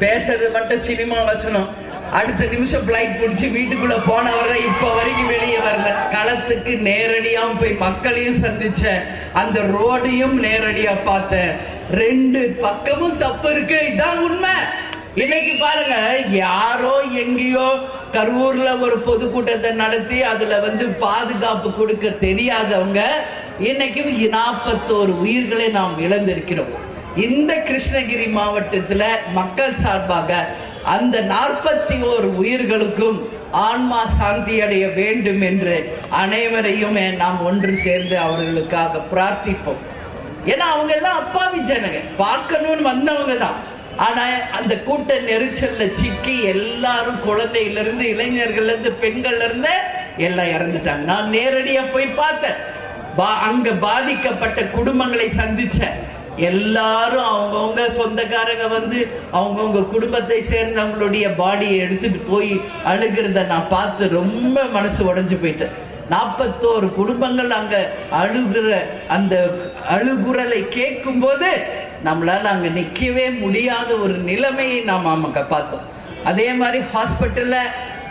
பேசுறது மட்டும் சினிமா வசனம். அடுத்த நிமிஷம் பிளைட் பிடிச்சி வீட்டுக்குள்ள போனவரை இப்ப வரைக்கும் வெளியே வரல. களத்துக்கு நேரடியா போய் மக்களையும் சந்திச்ச அந்த ரோடையும் நேரடியா பார்த்தேன். ரெண்டு பக்கமும் தப்பு இருக்கு. இதான் உண்மை. இன்னைக்கு பாருங்க யாரோ எங்கேயோ கரூர்ல ஒரு பொதுக்கூட்டத்தை நடத்தி அதுல வந்து பாதுகாப்பு கொடுக்க தெரியாதவங்க இன்னைக்கும் நாற்பத்தோரு உயிர்களை நாம் இழந்திருக்கிறோம். இந்த கிருஷ்ணகிரி மாவட்டத்துல மக்கள் சார்பாக அந்த நாற்பத்தி ஓரு உயிர்களுக்கும் ஆன்மா சாந்தி அடைய வேண்டும் என்று அனைவரையும் நாம் ஒன்று சேர்ந்து அவர்களுக்காக பிரார்த்திப்போம். ஏன்னா அவங்க எல்லாம் அப்பாவி ஜனங்க. பார்க்கணும்னு வந்தவங்க தான். ஆனா அந்த கூட்ட நெரிச்சல்ல சிக்கி எல்லாரும் குழந்தையில இருந்து இளைஞர்கள்ல இருந்து பெண்கள்ல இருந்து எல்லாம் இறந்துட்டாங்க. நான் நேரடியா போய் பார்த்தேன். பா- அங்க பாதிக்கப்பட்ட குடும்பங்களை சந்திச்சேன். எல்லாரும் அவங்கவுங்க சொந்தக்காரங்க வந்து அவங்கவுங்க குடும்பத்தை சேர்ந்தவங்களுடைய பாடியை எடுத்துட்டு போய் அழுகிறத நான் பார்த்து ரொம்ப மனசு உடஞ்சு போயிட்டேன். நாற்பத்தோரு குடும்பங்கள் அங்க அழுகிற அந்த அழுகுரலை கேட்கும் போது நம்மளால அங்க நிக்கவே முடியாத ஒரு நிலைமையை நாம் அங்க பார்த்தோம். அதே மாதிரி ஹாஸ்பிட்டல்ல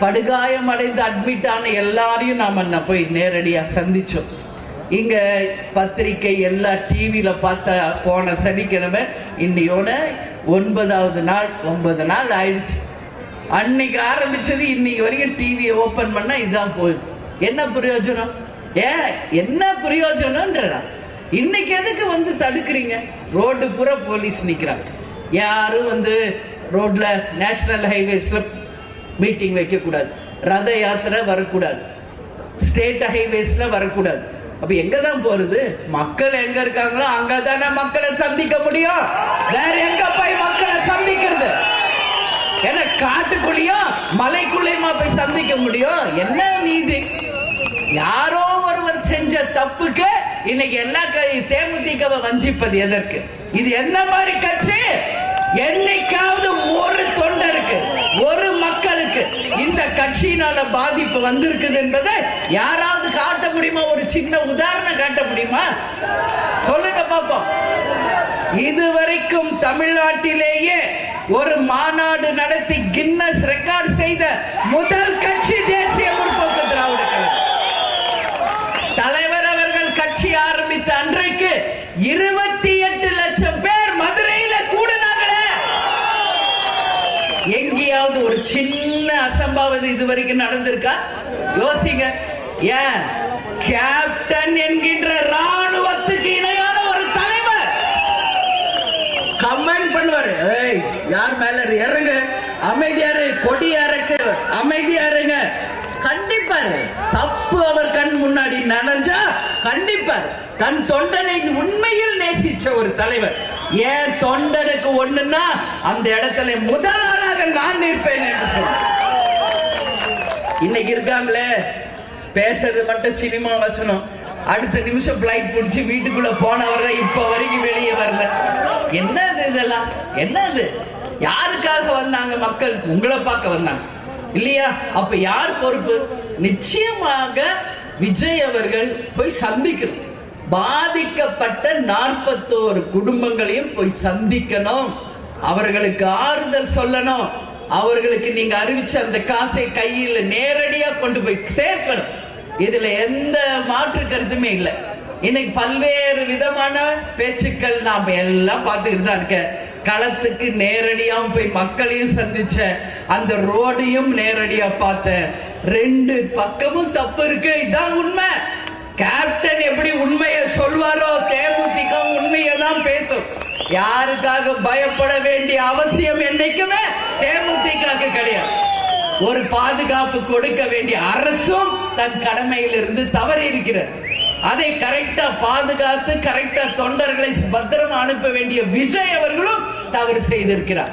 படுகாயம் அடைந்து அட்மிட் ஆன எல்லாரையும் நாம போய் நேரடியா சந்திச்சோம். இங்க பத்திரிக்கை எல்லா டிவியில பார்த்த போன சனிக்கிழமை இன்னையோட ஒன்பதாவது நாள் ஒன்பது நாள் ஆயிடுச்சு. அன்னைக்கு ஆரம்பிச்சது இன்னைக்கு வரைக்கும் டிவியை ஓபன் பண்ணா இதுதான் போகுது. என்ன பிரயோஜனம்? ஏன் என்ன பிரயோஜனம்ன்றா? இன்னைக்கு எதுக்கு வந்து தடுக்கிறீங்க? ரோடு பூரா போலீஸ் நிக்கிறாங்க. யாரும் வந்து ரோட்ல நேஷனல் ஹைவேஸ்ல மீட்டிங் வைக்க கூடாது ரத யாத்திரை வரக்கூடாது. ஸ்டேட் ஹைவேஸ்ல வரக்கூடாது. அப்ப எங்க தான் போறது? மக்கள் எங்க இருக்காங்களோ அங்க தானே மக்களை சந்திக்க முடியும். வேற எங்க போய் மக்களை சந்திக்கிறது? ஏன்னா காட்டுக்குள்ளேயும் மலைக்குள்ளேயுமா போய் சந்திக்க முடியும்? என்ன நீதி? யாரோ ஒருவர் செஞ்ச தப்புக்கு இன்னைக்கு எல்லா க- தேமுதிகவை வஞ்சிப்பது எதற்கு? இது என்ன மாதிரி கட்சி? என்னைக்காவது ஒரு தொண்டருக்கு ஒரு இந்த கட்சியினால பாதிப்பு வந்திருக்குது என்பதை யாராவது காட்ட முடியுமா? ஒரு சின்ன உதாரணம் காட்ட முடியுமா? சொல்லுங்க பாப்போம். இதுவரைக்கும் தமிழ்நாட்டிலேயே ஒரு மாநாடு நடத்தி கின்னஸ் ரெக்கார்ட் செய்த முதல் எங்கேயாவது ஒரு சின்ன அசம்பாவிதம் இது வரைக்கும் நடந்திருக்கா? யோசிங்க. ஏன்? கேப்டன் என்கின்ற ராணுவத்துக்கு இணையான ஒரு தலைவர். கமெண்ட் பண்ணுவாரு. ஏய் யார் மேல இறங்க. அமைதியாரு கொடி இறக்கு. அமைதியாருங்க கண்டிப்பாரு. தப்பு அவர் கண் முன்னாடி நனைஞ்சா கண்டிப்பார். தன் தொண்டனை உண்மையில் நேசிச்ச ஒரு தலைவர். ஏன் தொண்டனுக்கு ஒண்ணுன்னா அந்த இடத்துல முதலாளாக நான் நிற்பேன் என்று சொன்னார் இன்னைக்கு இருக்காங்களே பேசுறது மட்டும் சினிமா வசனம். அடுத்த நிமிஷம் பிளைட் பிடிச்சி வீட்டுக்குள்ள போனவரை இப்ப வரைக்கும் வெளியே வரல. என்னது இதெல்லாம்? என்னது? யாருக்காக வந்தாங்க மக்கள்? உங்களை பார்க்க வந்தாங்க. இல்லையா? அப்ப யார் பொறுப்பு? நிச்சயமாக விஜய் அவர்கள் போய் சந்திக்கணும். பாதிக்கப்பட்ட நாற்பத்தோரு குடும்பங்களையும் போய் சந்திக்கணும். அவர்களுக்கு ஆறுதல் சொல்லணும். அவர்களுக்கு நீங்க அறிவிச்ச அந்த காசை கையில் நேரடியா கொண்டு போய் சேர்க்கணும். இதுல எந்த மாற்று கருத்துமே இல்லை. இன்னைக்கு பல்வேறு விதமான பேச்சுக்கள் நாம எல்லாம் பார்த்துக்கிட்டு தான் இருக்க களத்துக்கு நேரடியா போய் மக்களையும் சந்திச்ச அந்த ரோடையும் நேரடியா பார்த்தேன். ரெண்டு பக்கமும் தப்பு இருக்கு. இதான் உண்மை. கேப்டன் எப்படி உண்மையை சொல்வாரோ தேமுதிக உண்மையை தான் பேசும். யாருக்காக பயப்பட வேண்டிய அவசியம் என்னைக்குமே தேமுதிக கிடையாது. ஒரு பாதுகாப்பு கொடுக்க வேண்டிய அரசும் தன் கடமையிலிருந்து தவறி இருக்கிறது. அதை கரெக்டா பாதுகாத்து கரெக்டா தொண்டர்களை பத்திரமா அனுப்ப வேண்டிய விஜய் அவர்களும் தவறு செய்திருக்கிறார்.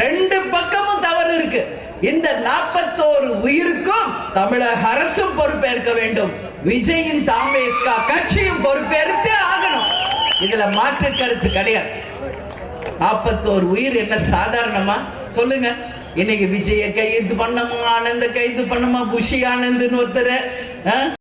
ரெண்டு பக்கமும் இருக்கு. இந்த நாற்பத்தோரு உயிருக்கும் தமிழக அரசும் பொறுப்பேற்க வேண்டும். விஜயின் தாமேக்கா கட்சியும் பொறுப்பேற்று ஆகணும். இதுல மாற்று கருத்து கிடையாது. நாற்பத்தோரு உயிர் என்ன சாதாரணமா? சொல்லுங்க. இன்னைக்கு விஜய கைது பண்ணமா ஆனந்த கைது பண்ணமா புஷி ஆனந்த்னு ஒருத்தர்